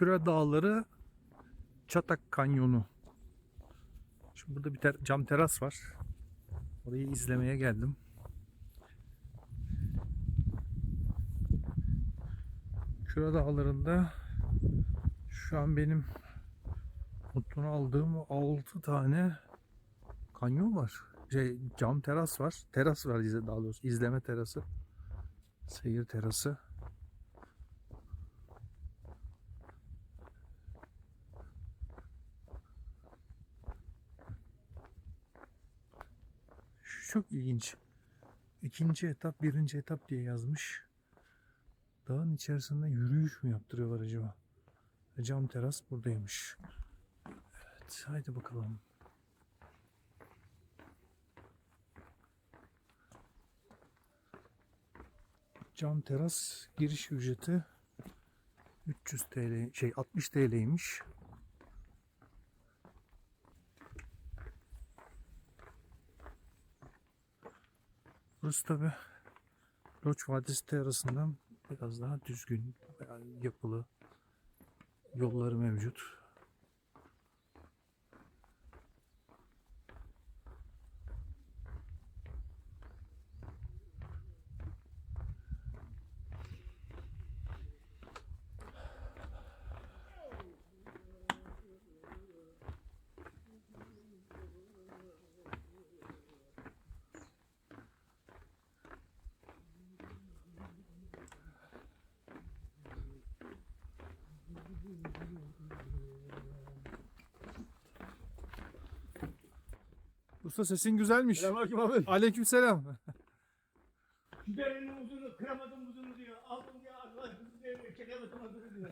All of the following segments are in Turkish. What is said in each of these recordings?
Küre Dağları Çatak Kanyonu. Şimdi burada bir ter- cam teras var. Orayı izlemeye geldim. Küre Dağları'nda şu an benim notunu aldığım 6 tane kanyon var. Şey, cam teras var. Teras var daha doğrusu. izleme terası. Seyir terası. Şu çok ilginç. İkinci etap, birinci etap diye yazmış. Dağın içerisinde yürüyüş mü yaptırıyorlar acaba? Cam teras buradaymış. Evet, haydi bakalım. Cam teras giriş ücreti 300 TL, şey 60 TL'ymiş. Burası tabi Loç Vadisi terasından biraz daha düzgün, yapılı yolları mevcut. Usta sesin güzelmiş. Selamünaleyküm abi. Aleykümselam. Biberinin uzunu, kıramadım uzunu diyor. Aldım diye Allah diyor, çekemedim uzunu diyor.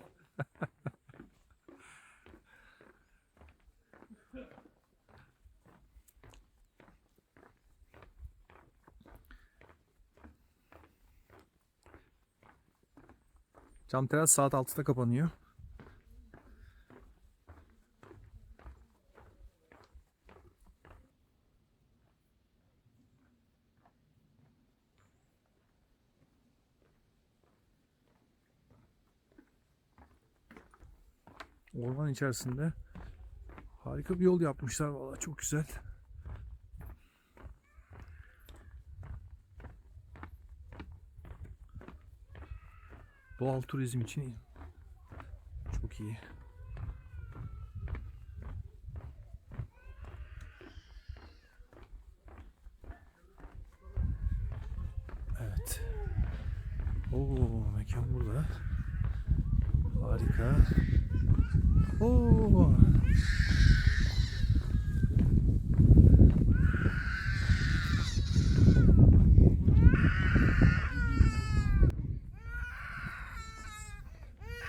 Cam teras saat 6'da kapanıyor. Orman içerisinde harika bir yol yapmışlar valla çok güzel. Doğal turizm için çok iyi. Evet. Oo mekan burada. Harika. Oo.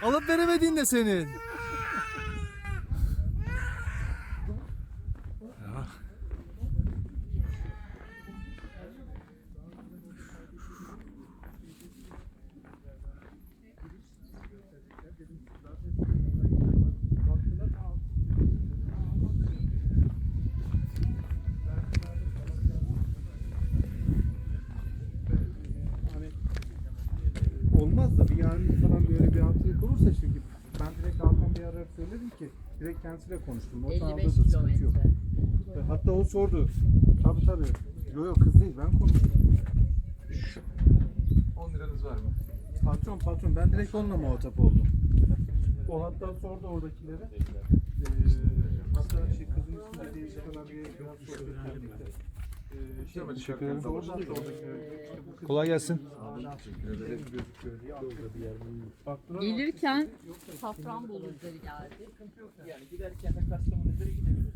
Alıp veremediğin de senin. Ya. olmaz da bir yarın falan böyle bir aksilik olursa çünkü ben Hakan Bey'e arayarak söyledim ki direkt kendisiyle konuştum. O 55 sağladı da sıkıntı yok. kilometre. Hatta o sordu. Tabii tabii. Yok yok kız değil ben konuştum. 10 liranız var mı? Patron patron ben direkt onunla muhatap oldum. O hatta sordu oradakilere. Ee, hatta şey kızın ismini değişik olan bir biraz sohbet ettik de. Ee, şey, Teşekkür ederim. kız Kolay gelsin. Gelirken Safranbolu üzeri geldi. Yani giderken de Kastamonu üzeri gidebiliriz.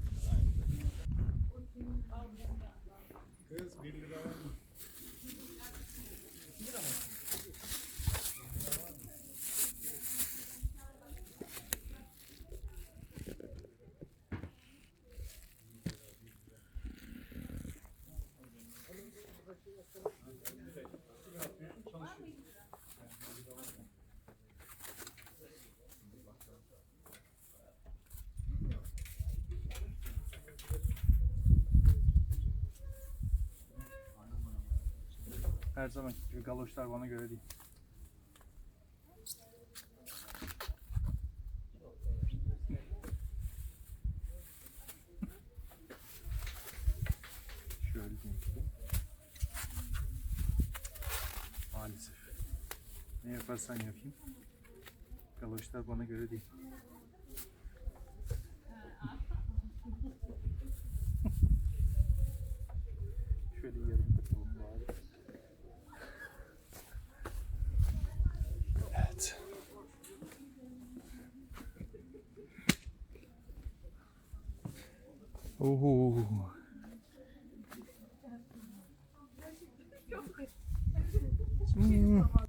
Her zaman gibi galoşlar bana göre değil. Şöyle diyeyim. Maalesef. Ne yaparsan yapayım. Galoşlar bana göre değil. Ого. Mm.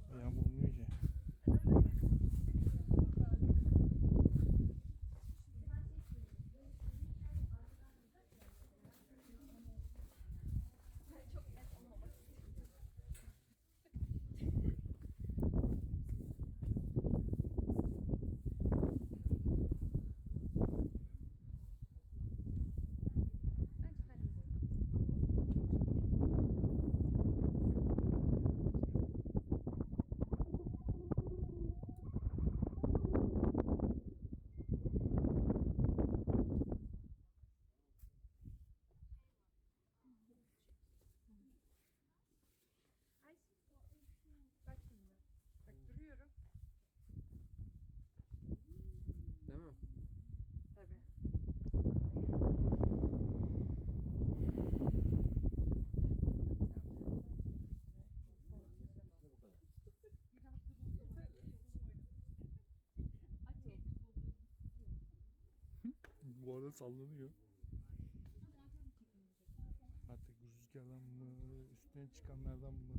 Arada sallanıyor. Artık rüzgardan mı, üstüne çıkanlardan mı?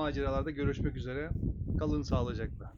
Maceralarda görüşmek üzere. Kalın sağlıcakla.